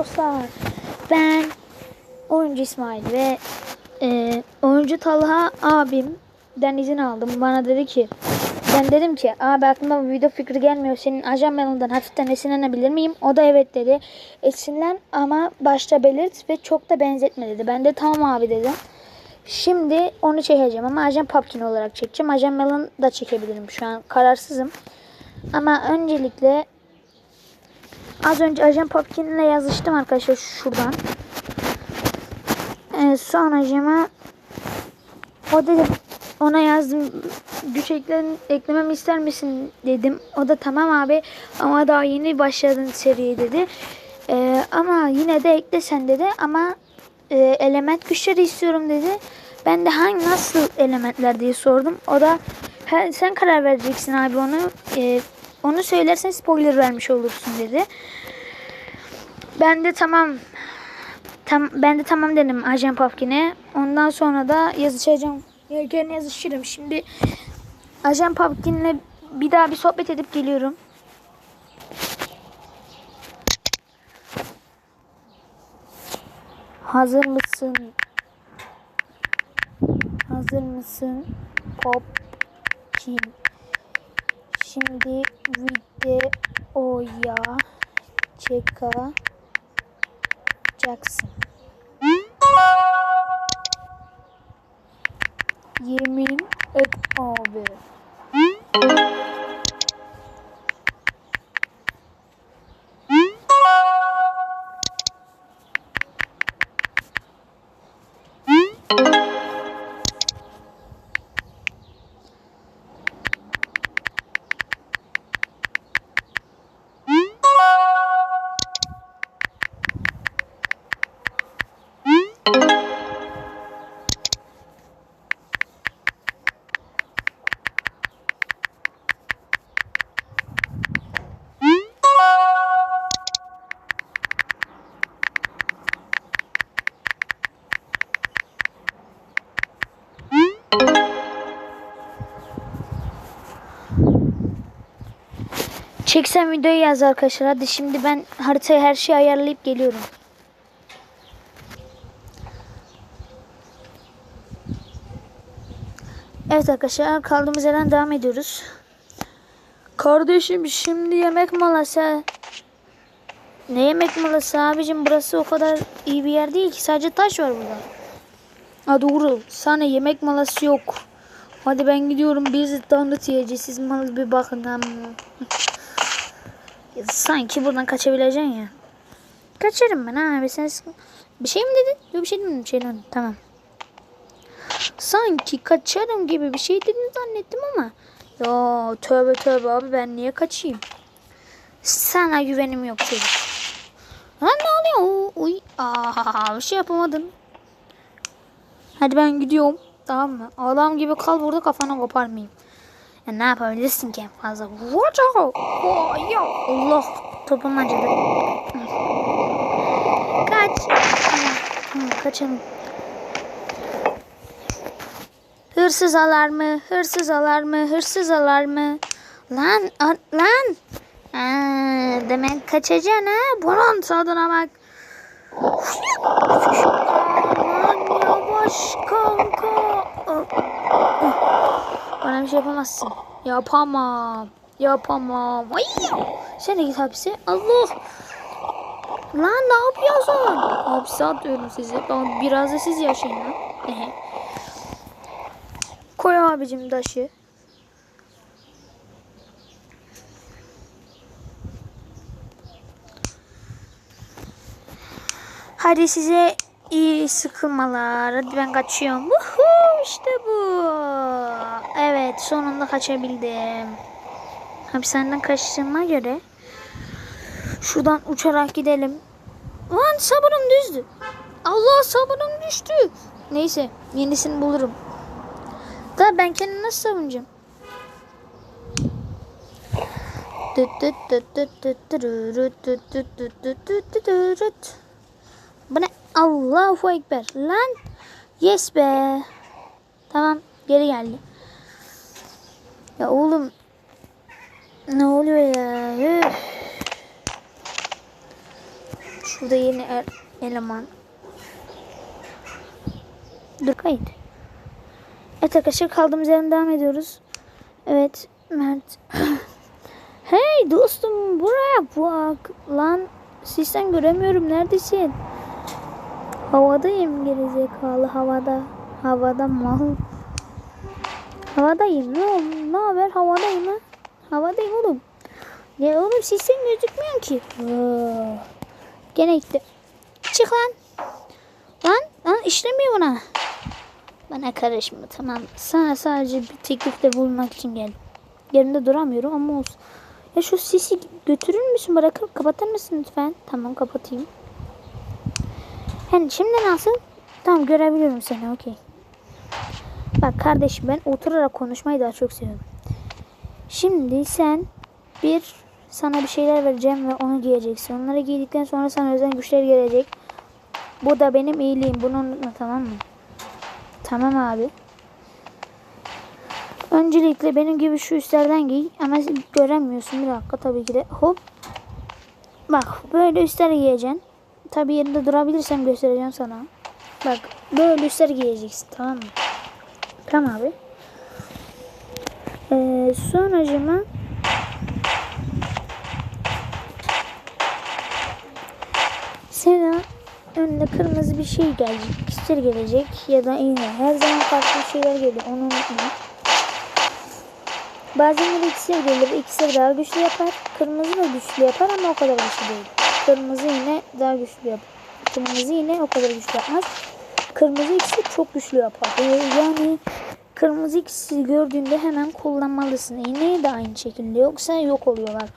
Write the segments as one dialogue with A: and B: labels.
A: dostlar. Ben oyuncu İsmail ve e, oyuncu Talha abimden izin aldım. Bana dedi ki ben dedim ki abi aklıma bir video fikri gelmiyor. Senin ajan yanından hafiften esinlenebilir miyim? O da evet dedi. Esinlen ama başta belirt ve çok da benzetme dedi. Ben de tamam abi dedim. Şimdi onu çekeceğim ama Ajan Pumpkin olarak çekeceğim. Ajan Melon da çekebilirim şu an. Kararsızım. Ama öncelikle az önce Ajan Pumpkin'le yazıştım arkadaşlar şuradan. Ee, sonra Ajan'a o dedi ona yazdım güç eklen, eklememi ister misin dedim. O da tamam abi ama daha yeni başladın seriye dedi. Ee, ama yine de eklesen dedi ama e, element güçleri istiyorum dedi. Ben de hangi nasıl elementler diye sordum. O da "Ha, sen karar vereceksin abi onu. E, onu söylersen spoiler vermiş olursun dedi. Ben de tamam tam ben de tamam dedim Ajan Pumpkin'e. Ondan sonra da yazışacağım. Yerken yazışırım. Şimdi Ajan Pumpkin'le bir daha bir sohbet edip geliyorum. Hazır mısın? Hazır mısın? Pop Kim. Şimdi videoya çıkacaksın. Yemin et abi. Çeksen videoyu yaz arkadaşlar. Hadi şimdi ben haritayı her şeyi ayarlayıp geliyorum. Evet arkadaşlar kaldığımız yerden devam ediyoruz. Kardeşim şimdi yemek molası. Ne yemek molası abicim burası o kadar iyi bir yer değil ki sadece taş var burada. Ha doğru sana yemek molası yok. Hadi ben gidiyorum biz donut yiyeceğiz siz malı bir bakın. Sanki buradan kaçabileceksin ya. Kaçarım ben abi sen Bir şey mi dedin? Yok bir şey demedim. Şey demedim. Tamam. Sanki kaçarım gibi bir şey dedin zannettim ama. Ya tövbe tövbe abi ben niye kaçayım? Sana güvenim yok çocuk. Lan ne oluyor? Uy. Aa, bir şey yapamadım. Hadi ben gidiyorum. Tamam mı? Adam gibi kal burada kafanı koparmayayım. Ya ne yapabilirsin ki en fazla? Vuracak. Ya Allah. Topum acıdı. Kaç. Kaçalım. Hırsız alarmı, hırsız alarmı, hırsız alarmı. Lan, lan. Aa, demek kaçacaksın ha? Bunun tadına bak. Lan yavaş kanka. Bana bir şey yapamazsın. Yapamam. Yapamam. Ay! Sen de git hapse. Allah. Lan ne yapıyorsun? Hapse atıyorum sizi. Ama biraz da siz yaşayın lan. Koy abicim taşı. Hadi size iyi sıkılmalar. Hadi ben kaçıyorum. Woohoo, işte bu. Evet sonunda kaçabildim. Hapishaneden kaçtığıma göre şuradan uçarak gidelim. Lan sabunum düzdü. Allah sabunum düştü. Neyse yenisini bulurum. Da ben kendimi nasıl savunacağım? Bu ne? Allahu Ekber. Lan. Yes be. Tamam. Geri geldi. Ya oğlum. Ne oluyor ya? Üf. Şurada yeni er, eleman. Dur kayıt. Evet arkadaşlar kaldığımız yerden devam ediyoruz. Evet Mert. hey dostum buraya bak. Lan sistem göremiyorum neredesin? Havadayım gerizekalı havada. Havada mal. Havadayım ne? Ne haber havadayım ha? Havadayım oğlum. Ya oğlum sistem gözükmüyor ki. Gene gitti. Çık lan. Lan lan işlemiyor buna. Bana karışma tamam. Sana sadece bir teklifte bulunmak için geldim. Yerimde duramıyorum ama olsun. Ya şu sisi götürür müsün bırakıp kapatır mısın lütfen? Tamam kapatayım. Yani şimdi nasıl? Tamam görebiliyorum seni okey. Bak kardeşim ben oturarak konuşmayı daha çok seviyorum. Şimdi sen bir sana bir şeyler vereceğim ve onu giyeceksin. Onları giydikten sonra sana özel güçler gelecek. Bu da benim iyiliğim. Bunu unutma tamam mı? Tamam abi. Öncelikle benim gibi şu üstlerden giy. Ama göremiyorsun bir dakika tabii ki de. Hop. Bak böyle üstler giyeceksin. Tabii yerinde durabilirsem göstereceğim sana. Bak böyle üstler giyeceksin tamam mı? Tamam abi. Ee, sonracıma sana önüne kırmızı bir şey gelecek. İksir gelecek ya da iğne. Her zaman farklı şeyler geliyor. Onu unutma. Bazen de iksir gelir. İksir daha güçlü yapar. Kırmızı da güçlü yapar ama o kadar güçlü değil. Kırmızı iğne daha güçlü yapar. Kırmızı iğne o kadar güçlü yapmaz. Kırmızı iksir çok güçlü yapar. Ee, Yani kırmızı iksiri gördüğünde hemen kullanmalısın. İğneyi de aynı şekilde. Yoksa yok oluyorlar.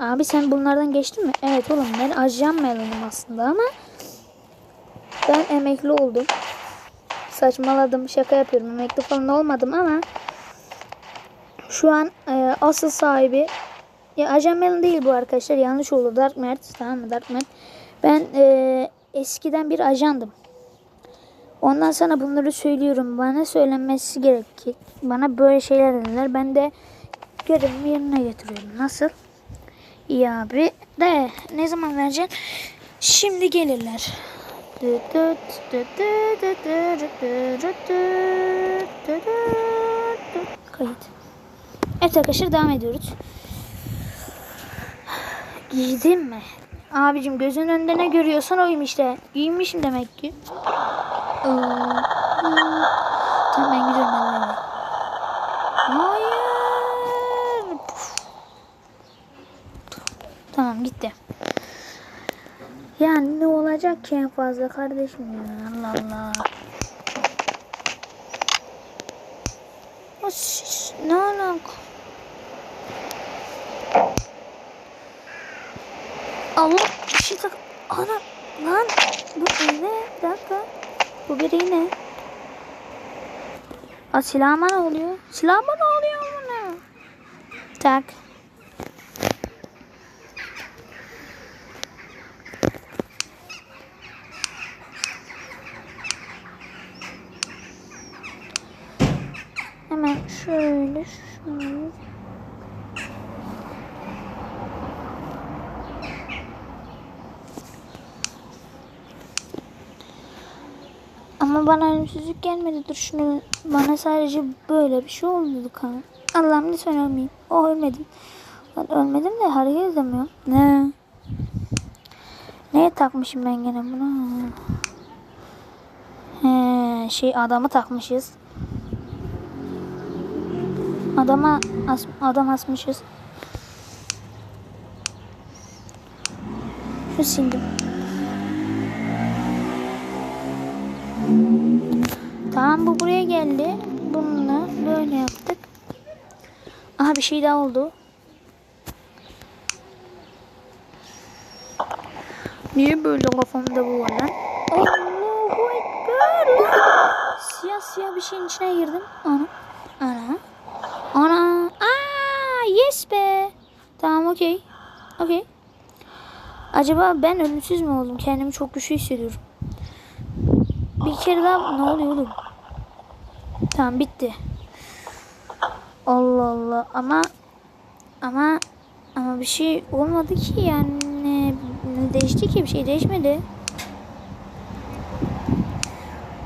A: Abi sen bunlardan geçtin mi? Evet oğlum ben ajan melonum aslında ama ben emekli oldum. Saçmaladım şaka yapıyorum emekli falan olmadım ama şu an e, asıl sahibi ya ajan melon değil bu arkadaşlar yanlış olur Dark Mert tamam mı Dark Mert ben e, eskiden bir ajandım. Ondan sonra bunları söylüyorum. Bana söylenmesi gerekir. Bana böyle şeyler dediler. Ben de görevimi yerine getiriyorum. Nasıl? İyi abi. De ne zaman vereceksin? Şimdi gelirler. Kayıt. Evet arkadaşlar devam ediyoruz. Giydim mi? Abicim gözün önünde ne görüyorsan oyum işte. Giyinmişim demek ki. Tamam ben gidiyorum ben böyle. Hayır. Tamam gitti. Yani ne olacak ki en fazla kardeşim ya Allah Allah. Ne alaka? Allah bir şey tak. Ana lan bu iğne bir dakika. Bu bir iğne. Aa silahıma ne oluyor? Silahıma ne oluyor buna? Tak. Hemen şöyle şöyle. Ama bana ölümsüzlük gelmedi. Dur şunu bana sadece böyle bir şey oldu kan. Allah'ım lütfen ölmeyeyim. O ölmedim. Ben ölmedim de hareket edemiyorum. Ne? Neye takmışım ben gene bunu? He, şey adamı takmışız. Adama as, adam asmışız. Şu sildim. Tamam bu buraya geldi. Bununla böyle yaptık. Aha bir şey daha oldu. Niye böyle kafamda bu var lan? Allahu Ekber. Siyah siyah bir şeyin içine girdim. Ana. Ana. Ana. Aa yes be. Tamam okey. Okey. Acaba ben ölümsüz mü oldum? Kendimi çok güçlü hissediyorum. Bir kere daha ne oluyor oğlum? Tamam bitti. Allah Allah ama ama ama bir şey olmadı ki yani değişti ki? Bir şey değişmedi.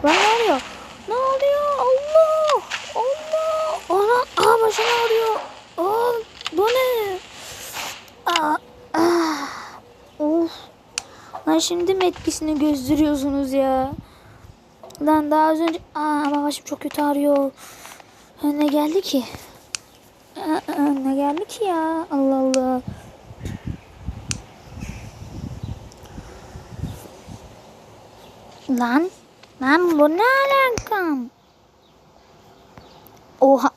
A: Lan ne oluyor? Ne oluyor? Allah! Allah! Ana! Aa başım ağrıyor. Aa, bu ne? Aa, ah, of. Lan şimdi mi etkisini gösteriyorsunuz ya? Lan daha az önce... Aa ama başım çok kötü ağrıyor. Ne geldi ki? Ne geldi ki ya? Allah Allah. Lan. Lan bu ne alakam? Oha.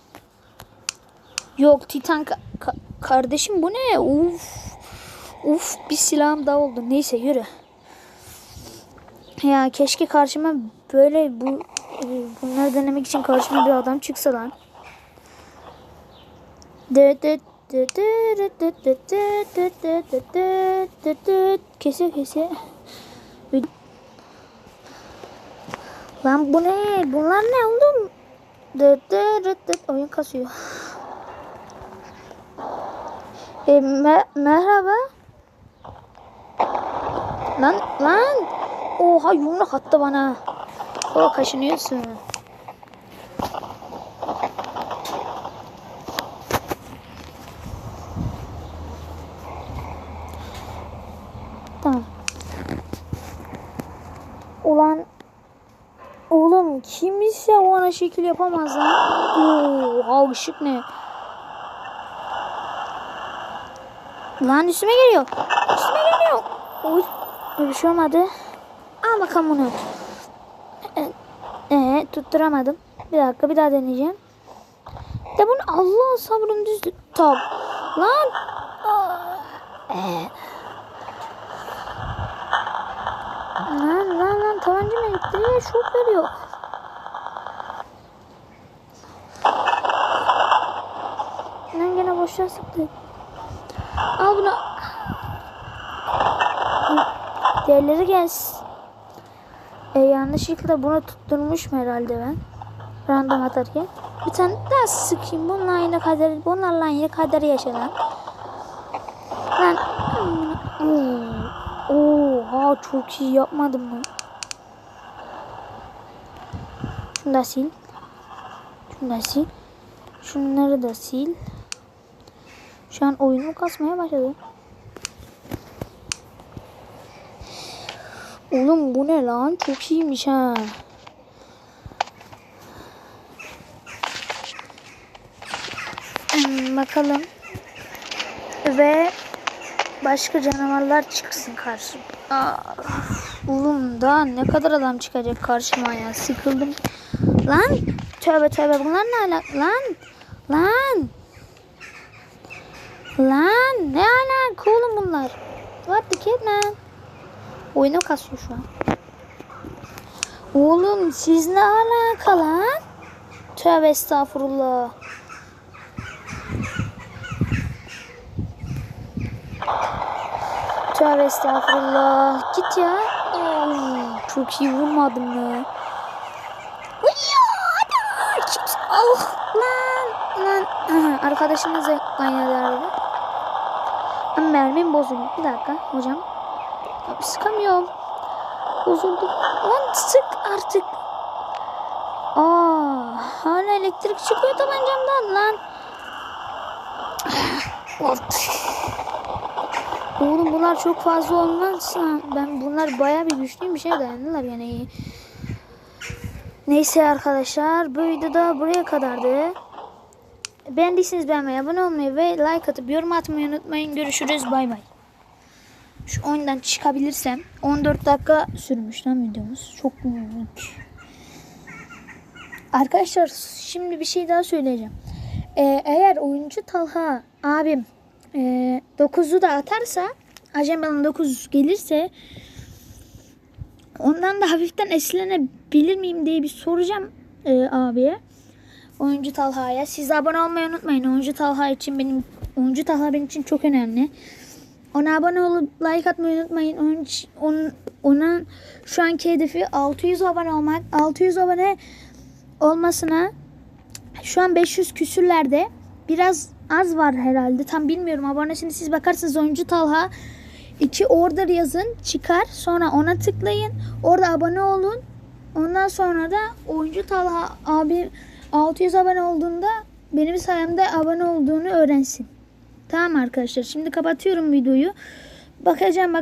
A: Yok Titan ka- ka- kardeşim bu ne? Uf. Uf bir silahım daha oldu. Neyse yürü. Ya keşke karşıma böyle bu bunları denemek için karşıma bir adam çıksa lan. Kese kese. Lan bu ne? Bunlar ne oğlum? Oyun kasıyor. E, mer merhaba. Lan lan. Oha yumruk attı bana. O kaşınıyorsun. Tamam. Ulan Oğlum kim ise o ana şekil yapamaz lan. Oha ışık ne? Lan üstüme geliyor. Üstüme geliyor. Oy. Bir şey olmadı. Al bakalım bunu. Tutturamadım. Bir dakika bir daha deneyeceğim. De bunu Allah sabrım düzdü. Top. Lan. Ee. Lan lan lan tabanca elektriğe şok veriyor. Lan gene boşluğa sıktı. Al bunu. Diğerleri gelsin. E, yanlışlıkla bunu tutturmuşum herhalde ben. Random atarken. Bir tane daha sıkayım. Bununla aynı kader, bunlarla aynı kaderi yaşanan. Lan. Oo. Oha çok iyi yapmadım mı? Şunu da sil. Şunu da sil. Şunları da sil. Şu an oyunu kasmaya başladı. Oğlum bu ne lan? Çok iyiymiş ha. Hmm, bakalım. Ve başka canavarlar çıksın karşıma. Aa, oğlum daha ne kadar adam çıkacak karşıma ya. Sıkıldım. Lan tövbe tövbe bunlar ne alaka? Lan lan lan ne alaka oğlum bunlar? What the kid man? Oyunu kasıyor şu an. Oğlum siz ne alaka lan? Tövbe estağfurullah. Tövbe estağfurullah. Git ya. Ay, çok iyi vurmadım ya. Allah. Lan. Lan. Aha, arkadaşımız arada. Ama mermim bozuldu. Bir dakika hocam. Sıkamıyorum. Bozuldu. Lan sık artık. Aa, hala elektrik çıkıyor tabancamdan lan. Oğlum bunlar çok fazla olmazsa ben bunlar baya bir güçlüyüm bir şey dayandılar yani. Neyse arkadaşlar bu video da buraya kadardı. Beğendiyseniz beğenmeyi, abone olmayı ve like atıp yorum atmayı unutmayın. Görüşürüz bay bay. Şu oyundan çıkabilirsem 14 dakika sürmüş lan videomuz. Çok büyük. Arkadaşlar şimdi bir şey daha söyleyeceğim. Ee, eğer oyuncu Talha abim e, 9'u da atarsa Acema'nın 9 gelirse ondan da hafiften eslenebilir miyim diye bir soracağım e, abiye. Oyuncu Talha'ya. Siz abone olmayı unutmayın. Oyuncu Talha için benim Oyuncu Talha benim için çok önemli. Ona abone olup like atmayı unutmayın. Onun, onun, onun şu anki hedefi 600 abone olmak. 600 abone olmasına şu an 500 küsürlerde. Biraz az var herhalde. Tam bilmiyorum. Abonesini siz bakarsanız oyuncu Talha iki order yazın çıkar. Sonra ona tıklayın. Orada abone olun. Ondan sonra da oyuncu Talha abi 600 abone olduğunda benim sayemde abone olduğunu öğrensin. Tamam arkadaşlar. Şimdi kapatıyorum videoyu. Bakacağım bak